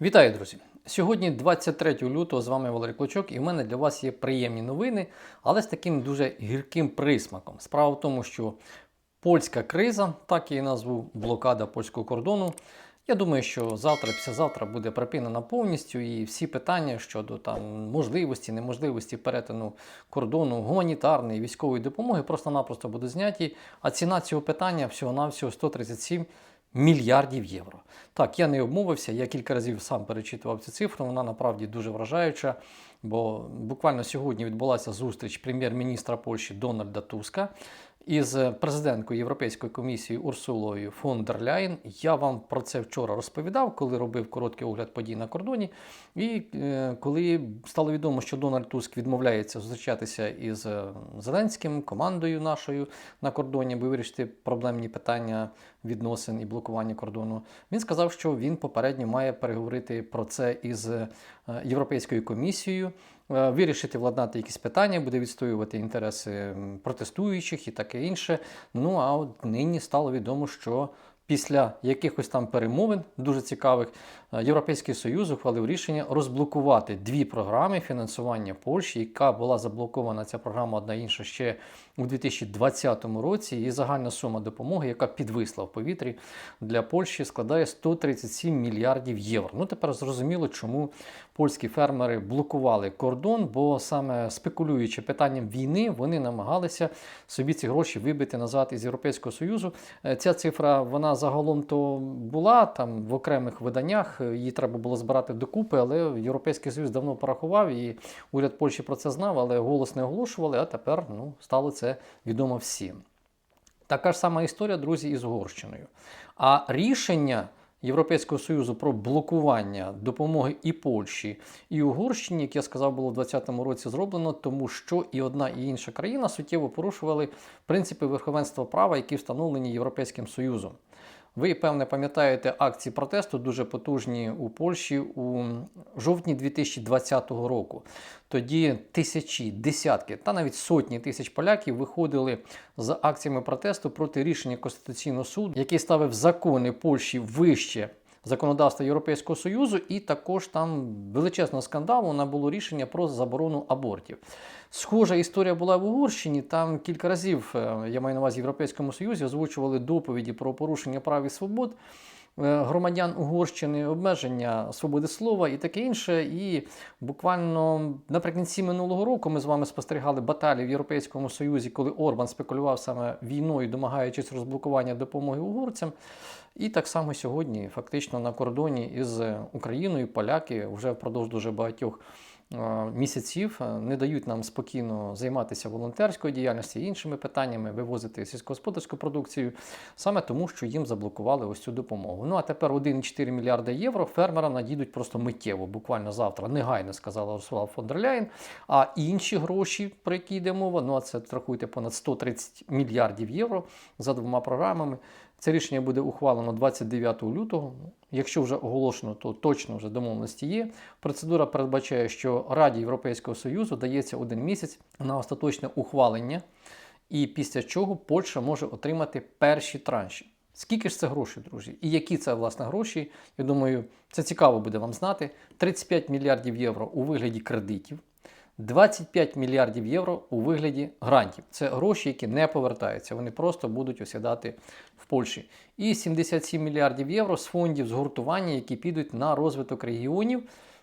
Вітаю, друзі! Сьогодні 23 лютого з вами Валерій Клочок, і в мене для вас є приємні новини, але з таким дуже гірким присмаком. Справа в тому, що польська криза, так її назву блокада польського кордону. Я думаю, що завтра, післязавтра буде припинена повністю, і всі питання щодо там можливості, неможливості перетину кордону гуманітарної військової допомоги просто-напросто будуть зняті. А ціна цього питання всього-навсього 137 мільярдів євро. Так, я не обмовився, я кілька разів сам перечитував цю цифру, вона направді дуже вражаюча. Бо буквально сьогодні відбулася зустріч прем'єр-міністра Польщі Дональда Туска із президенткою Європейської комісії Урсулою фон дер Ляєн. Я вам про це вчора розповідав, коли робив короткий огляд подій на кордоні. І е, коли стало відомо, що Дональд Туск відмовляється зустрічатися із е, Зеленським, командою нашою на кордоні, аби вирішити проблемні питання відносин і блокування кордону, він сказав, що він попередньо має переговорити про це із е, Європейською комісією. Е, Вирішити владнати якісь питання, буде відстоювати інтереси протестуючих і таке інше. Ну а от нині стало відомо, що після якихось там перемовин дуже цікавих е, Європейський Союз ухвалив рішення розблокувати дві програми фінансування Польщі, яка була заблокована ця програма одна інша ще у 2020 році. І загальна сума допомоги, яка підвисла в повітрі для Польщі, складає 137 мільярдів євро. Ну тепер зрозуміло, чому польські фермери блокували кордон, бо саме спекулюючи питанням війни, вони намагалися собі ці гроші вибити назад із Європейського Союзу. Е, Ця цифра вона загалом то була там в окремих виданнях. е, Її треба було збирати докупи, але Європейський Союз давно порахував і уряд Польщі про це знав, але голос не оголошували. А тепер ну стало це відомо всім. Така ж сама історія, друзі, із Угорщиною. А рішення Європейського Союзу про блокування допомоги і Польщі, і Угорщині, як я сказав, було в 2020 році зроблено, тому що і одна, і інша країна суттєво порушували принципи верховенства права, які встановлені Європейським Союзом. Ви, певне, пам'ятаєте акції протесту дуже потужні у Польщі у жовтні 2020 року. Тоді тисячі, десятки та навіть сотні тисяч поляків виходили з акціями протесту проти рішення Конституційного суду, який ставив закони Польщі вище законодавства Європейського Союзу, і також там величезного скандалу набуло рішення про заборону абортів. Схожа історія була в Угорщині. Там кілька разів, е, я маю на увазі в Європейському Союзі, озвучували доповіді про порушення прав і свобод громадян Угорщини, обмеження свободи слова і таке інше. І буквально наприкінці минулого року ми з вами спостерігали баталії в Європейському Союзі, коли Орбан спекулював саме війною, домагаючись розблокування допомоги угорцям. І так само сьогодні, фактично, на кордоні із Україною поляки вже впродовж дуже багатьох е, місяців не дають нам спокійно займатися волонтерською діяльністю іншими питаннями, вивозити сільськогосподарську продукцію, саме тому, що їм заблокували ось цю допомогу. Ну а тепер 1,4 мільярда євро фермерам надійдуть просто миттєво, буквально завтра, негайно сказала Урсула фон дер Ляєн. А інші гроші, про які йде мова, ну а це рахуйте понад 130 мільярдів євро за двома програмами. Це рішення буде ухвалено 29 лютого. Якщо вже оголошено, то точно вже домовленості є. Процедура передбачає, що Раді Європейського Союзу дається один місяць на остаточне ухвалення, і після чого Польща може отримати перші транші. Скільки ж це грошей, друзі? І які це власне гроші? Я думаю, це цікаво буде вам знати. 35 мільярдів євро у вигляді кредитів. 25 мільярдів євро у вигляді грантів. Це гроші, які не повертаються, вони просто будуть осідати в Польщі. І 77 мільярдів євро з фондів згуртування, які підуть на розвиток регіонів.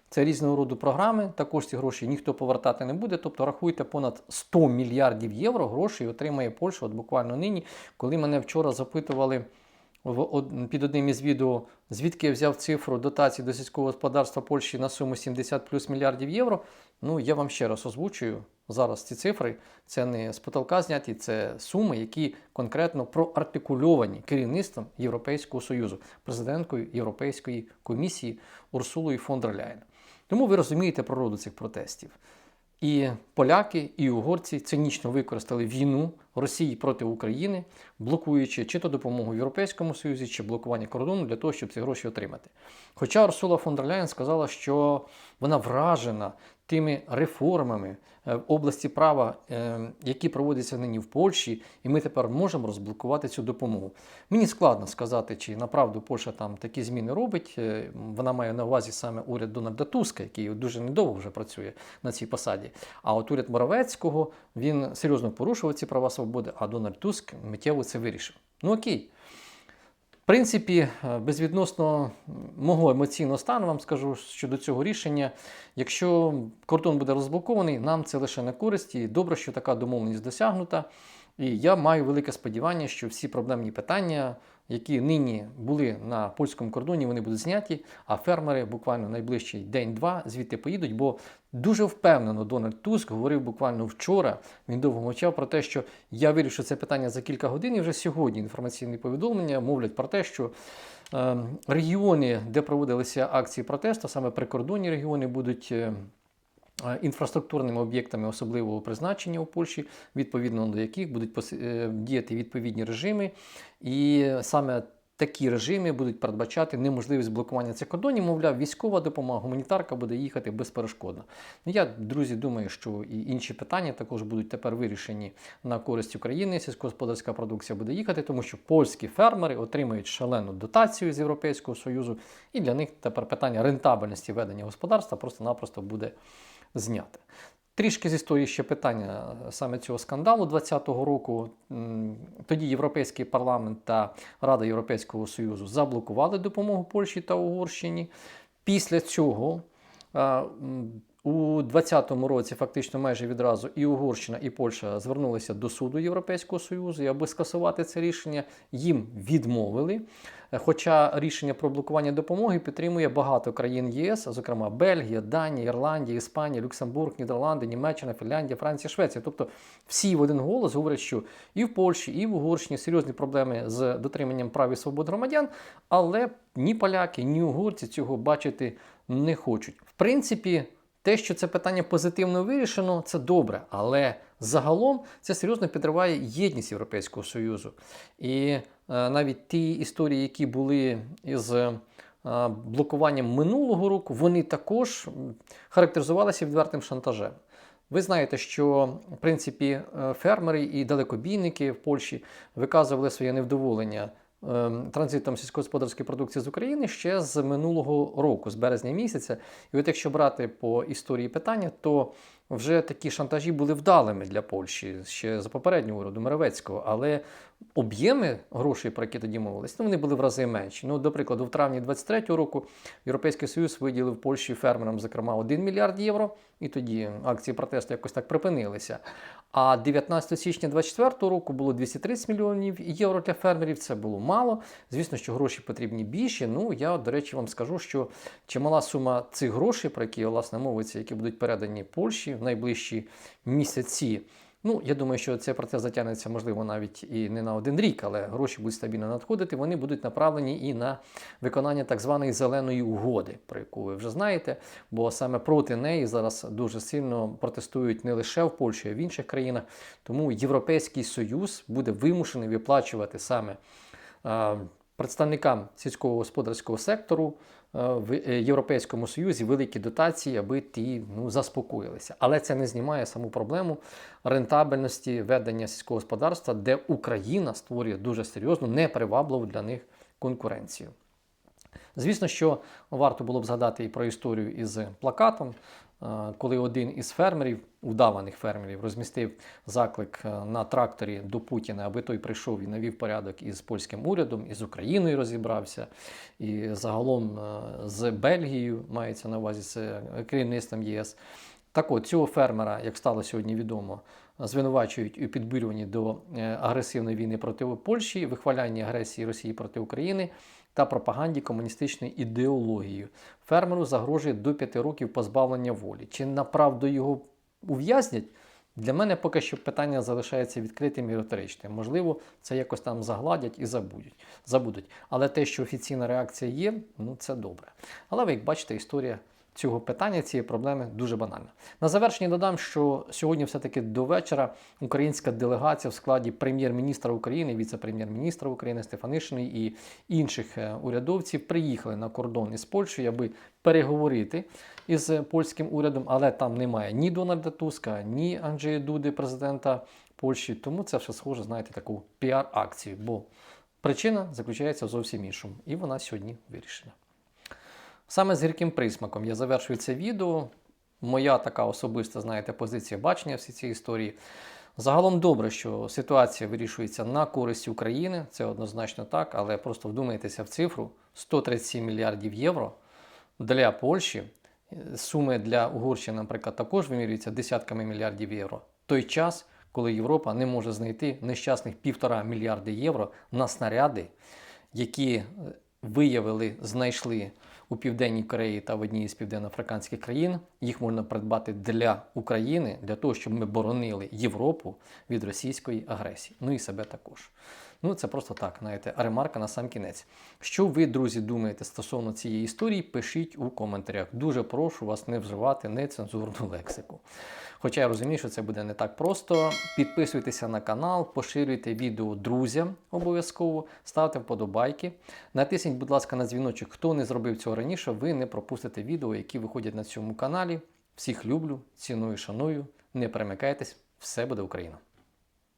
Це різного роду програми. Також ці гроші ніхто повертати не буде. Тобто рахуйте понад 100 мільярдів євро грошей отримає Польща. От буквально нині, коли мене вчора запитували в під одним із відео, звідки я взяв цифру дотації до сільського господарства Польщі на суму 70 плюс мільярдів євро. Ну, я вам ще раз озвучую зараз ці цифри. Це не з потолка зняті, це суми, які конкретно проартикульовані керівництвом Європейського Союзу, президенткою Європейської комісії Урсулою фон дер Ляєн. Тому ви розумієте природу цих протестів. І поляки, і угорці цинічно використали війну Росії проти України, блокуючи чи то допомогу Європейському Союзі, чи блокування кордону для того, щоб ці гроші отримати. Хоча Урсула фон дер Ляєн сказала, що вона вражена тими реформами е, в області права, е, які проводяться нині в Польщі, і ми тепер можемо розблокувати цю допомогу. Мені складно сказати, чи направду Польща там такі зміни робить. Е, Вона має на увазі саме уряд Дональда Туска, який дуже недовго вже працює на цій посаді. А от уряд Моровецького він серйозно порушував ці права свободи, а Дональд Туск миттєво це вирішив. Ну окей. Принципі, е, безвідносно мого емоційного стану вам скажу щодо цього рішення. Якщо кордон буде розблокований, нам це лише на користь. І добре, що така домовленість досягнута. І я маю велике сподівання, що всі проблемні питання, які нині були на польському кордоні, вони будуть зняті, а фермери буквально найближчий день-два звідти поїдуть. Бо дуже впевнено Дональд Туск говорив буквально вчора. Він довго мовчав про те, що я вирішу це питання за кілька годин. І вже сьогодні інформаційні повідомлення мовлять про те, що е, регіони, де проводилися акції протесту, саме прикордонні регіони, будуть. е, Інфраструктурними об'єктами особливого призначення у Польщі, відповідно до яких будуть е, діяти відповідні режими, і саме такі режими будуть передбачати неможливість блокування цих кордонів. Мовляв, військова допомога, гуманітарка буде їхати безперешкодно. Ну, я, друзі, думаю, що і інші питання також будуть тепер вирішені на користь України. Сільськогосподарська продукція буде їхати, тому що польські фермери отримають шалену дотацію з Європейського Союзу, і для них тепер питання рентабельності ведення господарства просто-напросто буде зняте. Трішки з історії ще питання саме цього скандалу 2020 року. Тоді Європейський парламент та Рада Європейського Союзу заблокували допомогу Польщі та Угорщині. Після цього м, у 2020 році фактично майже відразу і Угорщина, і Польща звернулися до суду Європейського Союзу, і аби скасувати це рішення, їм відмовили. Хоча рішення про блокування допомоги підтримує багато країн ЄС, зокрема Бельгія, Данія, Ірландія, Іспанія, Люксембург, Нідерланди, Німеччина, Фінляндія, Франція, Швеція. Тобто всі в один голос говорять, що і в Польщі, і в Угорщині серйозні проблеми з дотриманням прав і свобод громадян, але ні поляки, ні угорці цього бачити не хочуть. В принципі, те, що це питання позитивно вирішено, це добре, але загалом це серйозно підриває єдність Європейського Союзу. І е, навіть ті історії, які були із е, блокуванням минулого року, вони також характеризувалися відвертим шантажем. Ви знаєте, що в принципі е, фермери і далекобійники в Польщі виказували своє невдоволення транзитом сільськогосподарської продукції з України ще з минулого року, з березня місяця. І от якщо брати по історії питання, то вже такі шантажі були вдалими для Польщі ще за попереднього уряду Меревецького, але об'єми грошей, про які тоді мовились, ну, вони були в рази менші. Ну, до прикладу, в травні 23-го року Європейський Союз виділив Польщі фермерам, зокрема, 1 мільярд євро, і тоді акції протесту якось так припинилися. А 19 січня 24 року було 230 мільйонів євро для фермерів. Це було мало. Звісно, що гроші потрібні більше. Ну я, до речі, вам скажу, що чимала сума цих грошей, про які власне мовиться, які будуть передані Польщі в найближчі місяці. Ну, я думаю, що цей процес затягнеться, можливо, навіть і не на один рік, але гроші будуть стабільно надходити. Вони будуть направлені і на виконання так званої зеленої угоди, про яку ви вже знаєте. Бо саме проти неї зараз дуже сильно протестують не лише в Польщі, а й в інших країнах. Тому Європейський Союз буде вимушений виплачувати саме представникам сільського господарського сектору в е, Європейському Союзі великі дотації, аби ті ну, заспокоїлися. Але це не знімає саму проблему рентабельності ведення сільського господарства, де Україна створює дуже серйозну, непривабливу для них конкуренцію. Звісно, що варто було б згадати і про історію із плакатом, е, коли один із фермерів, удаваних фермерів, розмістив заклик е, на тракторі до Путіна, аби той прийшов і навів порядок із польським урядом, і з Україною розібрався, і загалом е, з Бельгією мається на увазі з керівництвом ЄС. Так от, цього фермера, як стало сьогодні відомо, звинувачують у підбурюванні до е, агресивної війни проти Польщі, вихвалянні агресії Росії проти України та пропаганді комуністичної ідеології. Фермеру загрожує до 5 років позбавлення волі. Чи направду його ув'язнять? Для мене поки що питання залишається відкритим і риторичним. Можливо, це якось там загладять і забудуть. забудуть. Але те, що офіційна реакція є, ну це добре. Але ви як бачите, історія цього питання, цієї проблеми дуже банальна. На завершення додам, що сьогодні, все-таки до вечора, українська делегація в складі прем'єр-міністра України, віце-прем'єр-міністра України Стефанишиної і інших е, урядовців приїхали на кордон із Польщею, аби переговорити із польським урядом, але там немає ні Дональда Туска, ні Анджея Дуди, президента Польщі. Тому це все схоже, знаєте, таку піар-акцію. Бо причина заключається в зовсім іншому, і вона сьогодні вирішена. Саме з гірким присмаком я завершую це відео. Моя така особиста, знаєте, позиція бачення всі цієї історії. Загалом добре, що ситуація вирішується на користь України, це однозначно так, але просто вдумайтеся в цифру: 137 мільярдів євро для Польщі. Суми для Угорщини, наприклад, також вимірюються десятками мільярдів євро. Той час, коли Європа не може знайти нещасних півтора мільярди євро на снаряди, які виявили, знайшли у Південній Кореї та в одній з південноафриканських країн. Їх можна придбати для України, для того, щоб ми боронили Європу від російської агресії. Ну і себе також. Ну, це просто так, знаєте, ремарка на сам кінець. Що ви, друзі, думаєте стосовно цієї історії, пишіть у коментарях. Дуже прошу вас не вживати нецензурну лексику. Хоча я розумію, що це буде не так просто. Підписуйтеся на канал, поширюйте відео друзям обов'язково, ставте вподобайки. Натисніть, будь ласка, на дзвіночок. Хто не зробив цього раніше, ви не пропустите відео, які виходять на цьому каналі. Всіх люблю, ціную, шаную. Не перемикайтесь, все буде Україна!